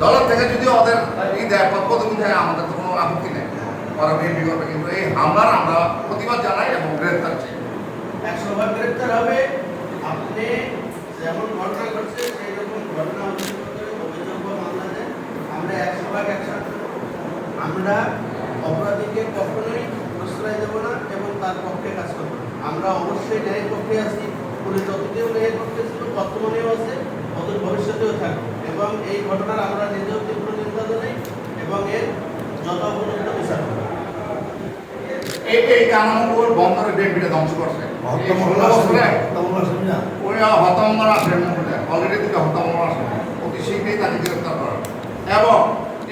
দলের থেকে যদি ওদের ই দেয় পদ পদবি দেয় আমাদের তো কোনো আপত্তি নেই। ওরা বিএনপি করবে, কিন্তু এই হামলার আমরা প্রতিবাদ জানাই এবং গ্রেফতার চাই। হবে। আপনি যেমন ঘটনা আমরা একশো। আমরা অপরাধীকে কখনোই না এবং তার পক্ষে কাজ করব আমরা অবশ্যই ন্যায়ের পক্ষে আছি, পুলিশ যতদিন ন্যায়ের পক্ষে ছিল বর্তমানেও আছে অদূর ভবিষ্যতেও থাকবে এবং এই ঘটনার আমরা নিজেও তীব্র নিন্দা জানাই এবং এর যত উপযুক্ত বিচার করব এই বন্দরে ধ্বংস করছে। এই ষোলো বছরে ওই হতামরা আসেন অলরেডি দুটো হতামরা আসেন অতি শীঘ্রই তাকে গ্রেফতার করা এবং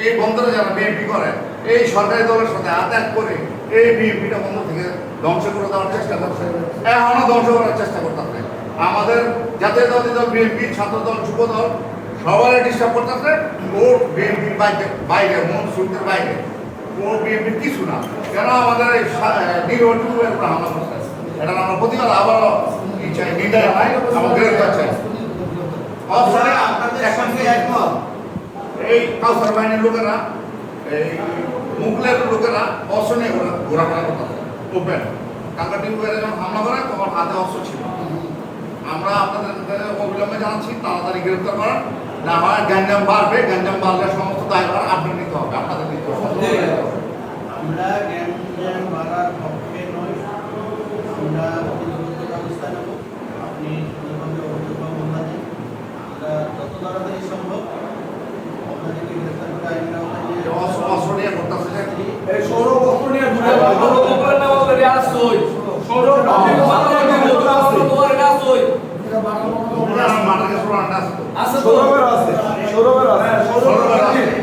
এই বন্দরে যারা বিএনপি করে এই সরকারি দলের সাথে আত্যাগ করে এই বিএনপিটা বন্ধ থেকে ধ্বংস করে দেওয়ার চেষ্টা করছে। এখনও ধ্বংস করার চেষ্টা করতেছে। আমাদের জাতীয় দল বিএনপি ছাত্র দল যুব দল সবাই ডিস্টার্ব করতেছে ও বিএনপির বাইরে বাইরে মন সুরদের বাইরে। ও বিএনপির কিছু না। কেন আমাদের হামলা করছে? এটা আমরা প্রতিবাদ আবারও ই চাই নিন্দা জানাই এবং গ্রেফতার চাই। এই কাউসার বাহিনীর লোকেরা, এই মুগলের লোকেরা অস্ত্র নিয়ে ঘোরা ঘোরাফেরা করতেছে। ওপেন টাকা টিউবের যখন হামলা করে, তখন হাতে অস্ত্র ছিল। আমরা আপনাদের অবিলম্বে জানাচ্ছি, তাড়াতাড়ি গ্রেফতার করার। না হয় গ্যাঞ্জাম বাড়বে গ্যাঞ্জাম বাড়লে সমস্ত দায়ভার আপনি নিতে হবে, আপনাদের নিতে হবে। আমরা জ্ঞান বাড়ার পক্ষে নই আমরা ব্যবস্থা নেব। Çoraba razı. Çoraba razı. Çoraba razı.